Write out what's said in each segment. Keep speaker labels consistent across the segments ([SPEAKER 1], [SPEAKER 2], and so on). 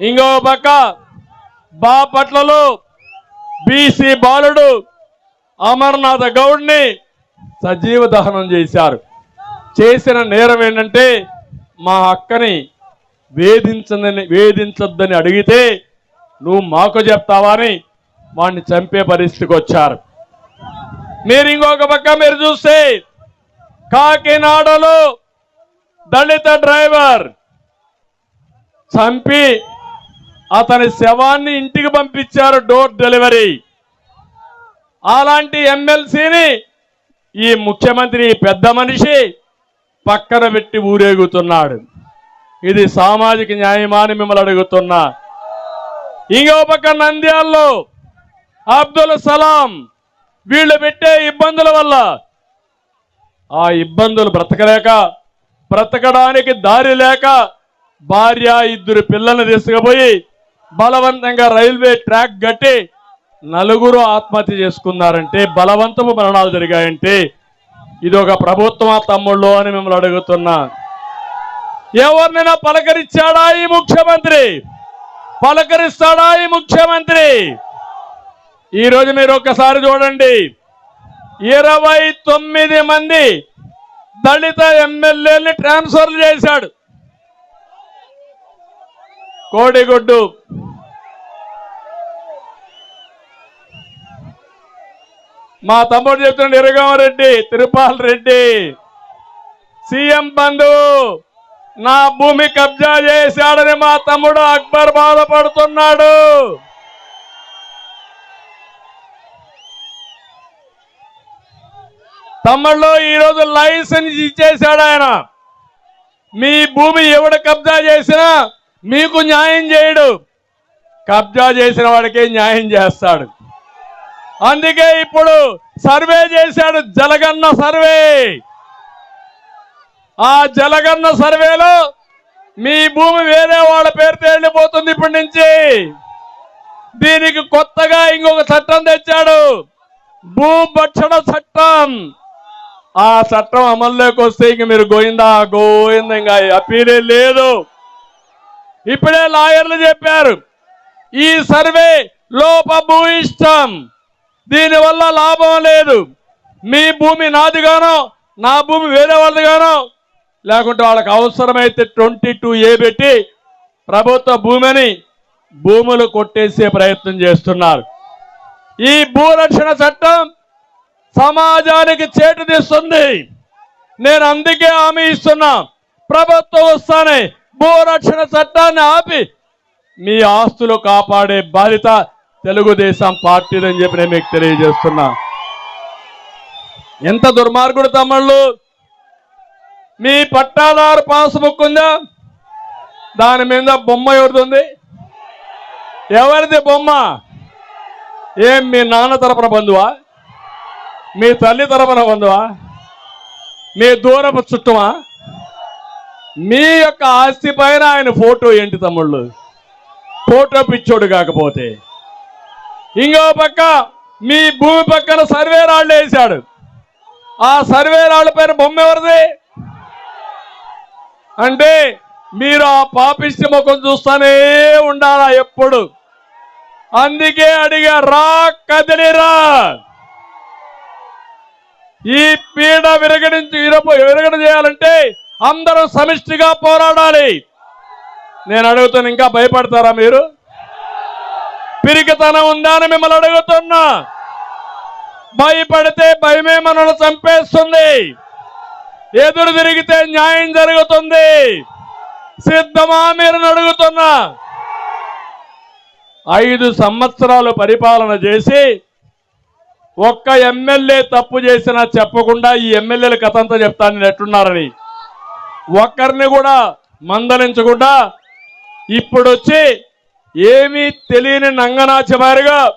[SPEAKER 1] ఇంకో పక్క బాపట్లలో బీసీ బాలుడు అమర్నాథ గౌడ్ని సజీవ దహనం చేశారు. చేసిన నేరం ఏంటంటే మా అక్కని వేధించదని వేధించొద్దని అడిగితే నువ్వు మాకు చెప్తావా అని వాడిని చంపే పరిస్థితికి వచ్చారు. మీరు ఇంకొక పక్క మీరు చూస్తే కాకినాడలో దళిత డ్రైవర్ చంపి అతని శవాన్ని ఇంటికి పంపించారు డోర్ డెలివరీ. అలాంటి ఎమ్మెల్సీని ఈ ముఖ్యమంత్రి పెద్ద మనిషి పక్కన పెట్టి ఊరేగుతున్నాడు. ఇది సామాజిక న్యాయమా అని మిమ్మల్ని అడుగుతున్నా. ఇంకో పక్క నంద్యాల్లో అబ్దుల్ సలాం వీళ్ళు పెట్టే ఇబ్బందుల వల్ల ఆ ఇబ్బందులు బ్రతకలేక బ్రతకడానికి దారి లేక భార్య ఇద్దరు పిల్లల్ని తీసుకుపోయి బలవంతంగా రైల్వే ట్రాక్ గట్టి నలుగురు ఆత్మహత్య చేసుకున్నారంటే బలవంతపు మరణాలు జరిగాయంటే ఇది ఒక ప్రభుత్వం తమ్ముళ్ళు అని మిమ్మల్ని అడుగుతున్నా. ఎవరినైనా పలకరించాడా ఈ ముఖ్యమంత్రి? పలకరిస్తాడా ఈ ముఖ్యమంత్రి? ఈ రోజు మీరు ఒక్కసారి చూడండి. ఇరవై తొమ్మిది మంది దళిత ఎమ్మెల్యేని ట్రాన్స్ఫర్ చేశాడు. కోడిగుడ్డు. మా తమ్ముడు చెప్తున్నాడు ఇరగామరెడ్డి తిరుపాల్ రెడ్డి సీఎం బంధు నా భూమి కబ్జా చేశాడని మా తమ్ముడు అక్బర్ బాధపడుతున్నాడు. తమ్ముళ్ళు ఈరోజు లైసెన్స్ ఇచ్చేశాడు ఆయన. మీ భూమి ఎవడు కబ్జా చేసినా మీకు న్యాయం చేయడు. కబ్జా చేసిన వాడికే న్యాయం చేస్తాడు. అందుకే ఇప్పుడు సర్వే చేశాడు జలగన్న సర్వే. ఆ జలగన్న సర్వేలో మీ భూమి వేరే వాళ్ళ పేరుతో వెళ్ళిపోతుంది ఇప్పటి నుంచి. దీనికి కొత్తగా ఇంకొక చట్టం తెచ్చాడు. భూభక్షణ చట్టం. ఆ చట్టం అమల్లోకి వస్తే ఇంక మీరు గోయిందా? గోయిందా ఇంకా అప్పీలే లేదు. ఇప్పుడే లాయర్లు చెప్పారు. ఈ సర్వే లోపభూయిష్టం. దీనివల్ల లాభం లేదు. మీ భూమి నాదిగానో నా భూమి వేరే వాళ్ళదిగానో లేకుంటే వాళ్ళకి అవసరమైతే ట్వంటీ టూ ఏ పెట్టి ప్రభుత్వ భూమిని భూములు కొట్టేసే ప్రయత్నం చేస్తున్నారు. ఈ భూరక్షణ చట్టం సమాజానికి చేటు తీస్తుంది. నేను అందుకే హామీ ఇస్తున్నా. ప్రభుత్వం వస్తానే భూరక్షణ చట్టాన్ని ఆపి మీ ఆస్తులు కాపాడే బాధ్యత తెలుగుదేశం పార్టీదని చెప్పి నేను మీకు తెలియజేస్తున్నా. ఎంత దుర్మార్గుడు తమ్ముళ్ళు. మీ పట్టాదారు పాస్బుక్ ఉందా? దాని మీద బొమ్మ ఎవరిది ఎవరిది బొమ్మ? ఏం మీ నాన్న తరపున బంధువా? మీ తల్లి తరపున బంధువా? మీ దూరపు చుట్టూమా? మీ యొక్క ఆస్తి పైన ఆయన ఫోటో ఏంటి తమ్ముళ్ళు? ఫోటో పిచ్చోడు కాకపోతే. ఇంకో పక్క మీ భూమి పక్కన సర్వే రాళ్ళు వేశాడు. ఆ సర్వే రాళ్ళ పైన బొమ్మ ఎవరిది? అంటే మీరు ఆ పాపిష్టి ముఖం చూస్తానే ఉండాలా ఎప్పుడు? అందుకే అడిగా రా కదిలిరా ఈ పీడ విరగడించి విరగడ చేయాలంటే అందరూ సమిష్టిగా పోరాడాలి. నేను అడుగుతాను ఇంకా భయపడతారా మీరు? పిరికితనం ఉందా అని మిమ్మల్ని అడుగుతున్నా. భయపడితే భయమే మనల్ని చంపేస్తుంది. ఎదురు తిరిగితే న్యాయం జరుగుతుంది. సిద్ధమా మీరు అడుగుతున్నా. ఐదు సంవత్సరాలు పరిపాలన చేసి ఒక్క ఎమ్మెల్యే తప్పు చేసినా చెప్పకుండా ఈ ఎమ్మెల్యేల కథంతా చెప్తాను నేను ఎట్టున్నారని ఒక్కరిని కూడా మందలించకుండా ఇప్పుడొచ్చి ఏమీ తెలియని నంగనాచమారిగా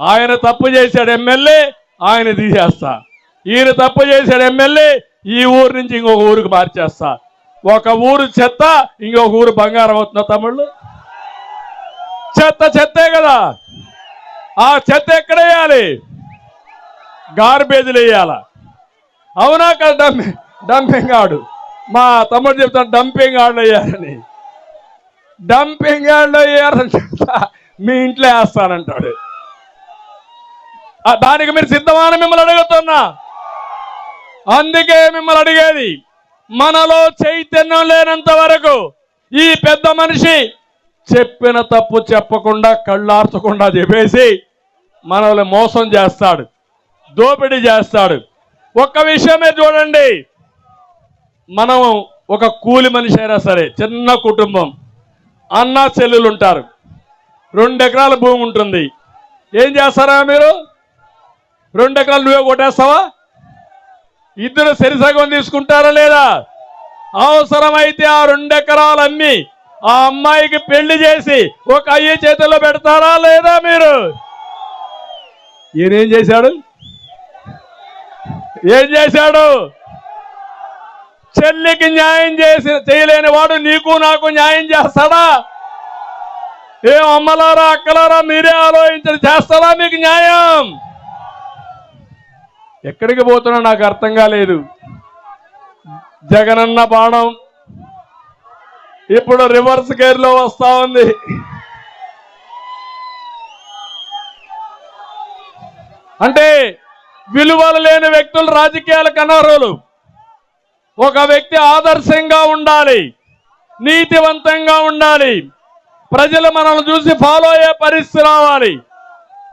[SPEAKER 1] ఆయన తప్పు చేశాడు ఎమ్మెల్యే ఆయన తీసేస్తా. ఈయన తప్పు చేశాడు ఎమ్మెల్యే ఈ ఊరు నుంచి ఇంకొక ఊరికి మార్చేస్తా. ఒక ఊరు చెత్త ఇంకొక ఊరు బంగారం అవుతున్నా తమ్ముళ్ళు? చెత్త చెత్తే కదా. ఆ చెత్త ఎక్కడ వేయాలి? గార్బేజ్లు వేయాల? అవునా కదా డంపింగ్ డంపింగ్ ఆడు. మా తమ్ముడు చెప్తాను డంపింగ్ ఆడు అయ్యారని. డంపింగ్ యార్డ్ అయ్యారని చెప్తా మీ ఇంట్లో వేస్తానంటాడు. దానికి మీరు సిద్ధమాన మిమ్మల్ని అడుగుతున్నా. అందుకే మిమ్మల్ని అడిగేది మనలో చైతన్యం లేనంత వరకు ఈ పెద్ద మనిషి చెప్పిన తప్పు చెప్పకుండా కళ్ళార్చకుండా చెప్పేసి మనల్ని మోసం చేస్తాడు దోపిడీ చేస్తాడు. ఒక్క విషయమే చూడండి మనం ఒక కూలి మనిషి అయినా సరే చిన్న కుటుంబం అన్న చెల్లెలు ఉంటారు. రెండు ఎకరాల భూమి ఉంటుంది. ఏం చేస్తారా మీరు? రెండు ఎకరాలు నువ్వే కొట్టేస్తావా? ఇద్దరు సరిసగం తీసుకుంటారా లేదా? అవసరమైతే ఆ రెండు ఎకరాలు అమ్మి ఆ అమ్మాయికి పెళ్ళి చేసి ఒక అయ్యి చేతుల్లో పెడతారా లేదా మీరు? ఈయనేం చేశాడు? ఏం చేశాడు? చెల్లికి న్యాయం చేసి చేయలేని వాడు నీకు నాకు న్యాయం చేస్తాడా? ఏం అమ్మలారా అక్కలారా మీరే ఆలోచించడం. చేస్తారా మీకు న్యాయం? ఎక్కడికి పోతున్నా నాకు అర్థం కాలేదు. జగనన్న బాణం ఇప్పుడు రివర్స్ గేర్లో వస్తా ఉంది. అంటే విలువలు లేని వ్యక్తులు రాజకీయాలకు అనర్హులు ఒక వ్యక్తి ఆదర్శంగా ఉండాలి నీతివంతంగా ఉండాలి. ప్రజలు మనల్ని చూసి ఫాలో అయ్యే పరిస్థితి రావాలి.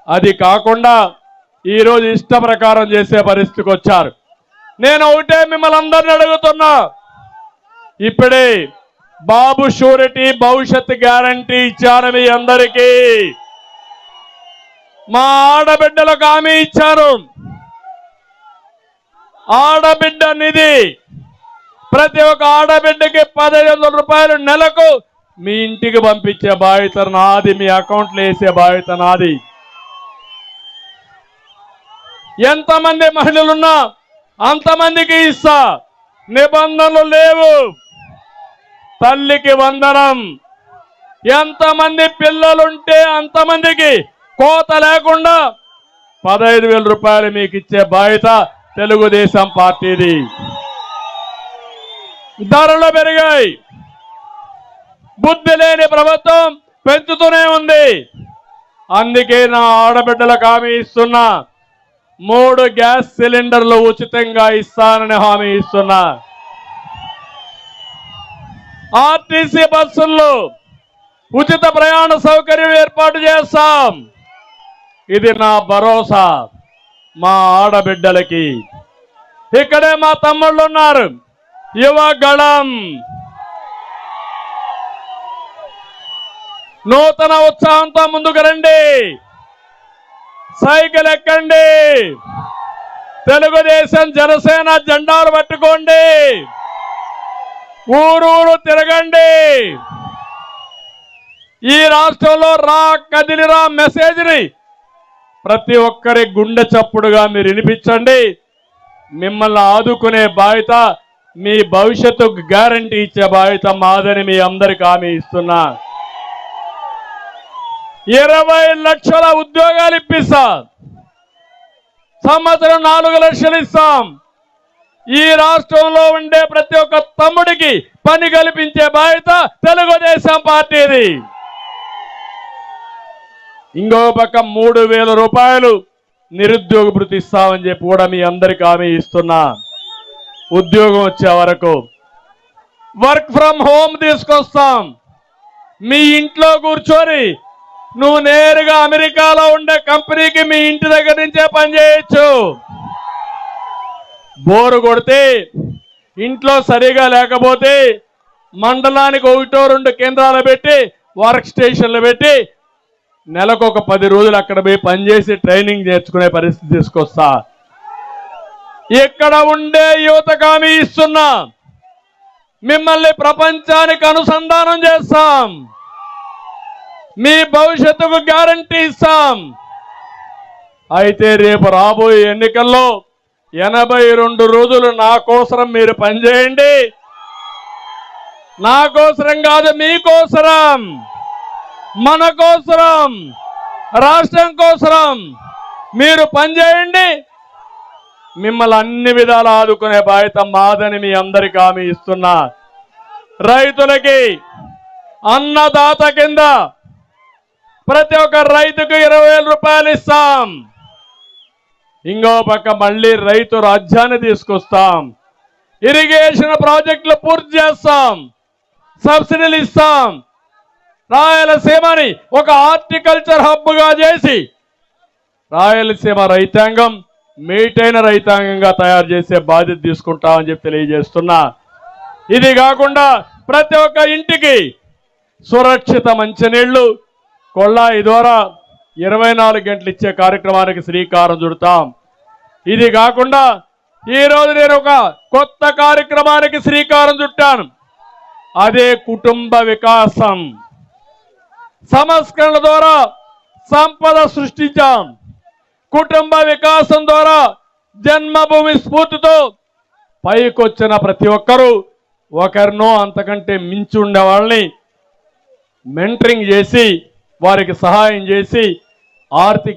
[SPEAKER 1] అది కాకుండా ఈరోజు ఇష్ట ప్రకారం చేసే పరిస్థితికి వచ్చారు. నేను ఒకటే మిమ్మల్ని అందరిని అడుగుతున్నా. ఇప్పుడే బాబు షూరిటీ భవిష్యత్ గ్యారంటీ ఇచ్చాను మీ అందరికీ. మా ఆడబిడ్డలకు హామీ ఇచ్చారు. ఆడబిడ్డ నిధి ప్రతి ఒక్క ఆడబిడ్డకి పదహైదు వందల రూపాయలు నెలకు మీ ఇంటికి పంపించే బాధ్యత నాది మీ అకౌంట్లో వేసే బాధ్యత నాది. ఎంతమంది మహిళలున్నా అంతమందికి ఇస్తా. నిబంధనలు లేవు. తల్లికి వందనం. ఎంతమంది పిల్లలుంటే అంతమందికి కోత లేకుండా పదహైదు వేల రూపాయలు మీకు ఇచ్చే బాధ్యత తెలుగుదేశం పార్టీది. ధరలు పెరిగాయి. బుద్ధి లేని ప్రభుత్వం పెంచుతూనే ఉంది. అందుకే నా ఆడబిడ్డలకు హామీ ఇస్తున్నా. మూడు గ్యాస్ సిలిండర్లు ఉచితంగా ఇస్తానని హామీ ఇస్తున్నా. ఆర్టీసీ బస్సుల్లో ఉచిత ప్రయాణ సౌకర్యం ఏర్పాటు చేస్తాం. ఇది నా భరోసా మా ఆడబిడ్డలకి. ఇక్కడే మా తమ్ముళ్ళు ఉన్నారు యువగళం నూతన ఉత్సాహంతో ముందుకు రండి. సైకిల్ ఎక్కండి. తెలుగుదేశం జనసేన జెండాలు పట్టుకోండి. ఊరూరు తిరగండి. ఈ రాష్ట్రంలో రా కదిలిరా మెసేజ్ని ప్రతి ఒక్కరి గుండె చప్పుడుగా మీరు వినిపించండి. మిమ్మల్ని ఆదుకునే బాధ్యత మీ భవిష్యత్తుకు గ్యారంటీ ఇచ్చే బాధ్యత మాదని మీ అందరికి హామీ ఇస్తున్నా. ఇరవై లక్షల ఉద్యోగాలు ఇప్పిస్తా. సంవత్సరం నాలుగు లక్షలు ఇస్తాం. ఈ రాష్ట్రంలో ఉండే ప్రతి ఒక్క తమ్ముడికి పని కల్పించే బాధ్యత తెలుగుదేశం పార్టీది. ఇంకో పక్క మూడు వేల రూపాయలు నిరుద్యోగ భృతి ఇస్తామని చెప్పి కూడా మీ అందరికి హామీ ఇస్తున్నా. ఉద్యోగం వచ్చే వరకు. వర్క్ ఫ్రమ్ హోమ్ తీసుకొస్తాం. మీ ఇంట్లో కూర్చొని నువ్వు నేరుగా అమెరికాలో ఉండే కంపెనీకి మీ ఇంటి దగ్గర నుంచే పనిచేయచ్చు బోరు కొడితే ఇంట్లో సరిగా లేకపోతే మండలానికి ఒకటో రెండు కేంద్రాలు పెట్టి వర్క్ స్టేషన్లు పెట్టి నెలకు ఒక పది రోజులు అక్కడ పోయి పనిచేసి ట్రైనింగ్ నేర్చుకునే పరిస్థితి తీసుకొస్తా. ఇక్కడ ఉండే యువతకు హామీ ఇస్తున్నా? మిమ్మల్ని ప్రపంచానికి అనుసంధానం చేస్తాం. మీ భవిష్యత్తుకు గ్యారంటీ ఇస్తాం. అయితే రేపు రాబోయే ఎన్నికల్లో ఎనభై రెండు రోజులు నా కోసరం మీరు పనిచేయండి. నా కోసరం కాదు మీకోసరం మన కోసరం రాష్ట్రం కోసరం. మీరు పనిచేయండి. మిమ్మల్ని అన్ని విధాలు ఆదుకునే బాధ్యత మాదని మీ అందరికి హామీ ఇస్తున్నా. రైతులకి అన్నదాత కింద ప్రతి ఒక్క రైతుకు ఇరవై వేల రూపాయలు ఇస్తాం. ఇంకో పక్క మళ్ళీ రైతు రాజ్యాన్ని తీసుకొస్తాం. ఇరిగేషన్ ప్రాజెక్టులు పూర్తి చేస్తాం. సబ్సిడీలు ఇస్తాం. రాయలసీమని ఒక హార్టికల్చర్ హబ్గా చేసి రాయలసీమ రైతాంగం మీటైన రైతాంగంగా తయారు చేసే బాధ్యత తీసుకుంటామని చెప్పి తెలియజేస్తున్నా. ఇది కాకుండా ప్రతి ఒక్క ఇంటికి సురక్షిత మంచినీళ్ళు కొళ్ళాయి ద్వారా ఇరవై నాలుగు గంటలు ఇచ్చే కార్యక్రమానికి శ్రీకారం చుడతాం. ఇది కాకుండా ఈ రోజు నేను ఒక కొత్త కార్యక్రమానికి శ్రీకారం చుట్టాను. అదే కుటుంబ వికాసం. సంస్కరణల ద్వారా సంపద సృష్టించాం. కుటుంబ వికాసం ద్వారా జన్మభూమి స్ఫూర్తితో పైకొచ్చిన ప్రతి ఒక్కరూ ఒకరినో అంతకంటే మించి ఉండే వాళ్ళని మెంటరింగ్ చేసి వారికి సహాయం చేసి ఆర్థిక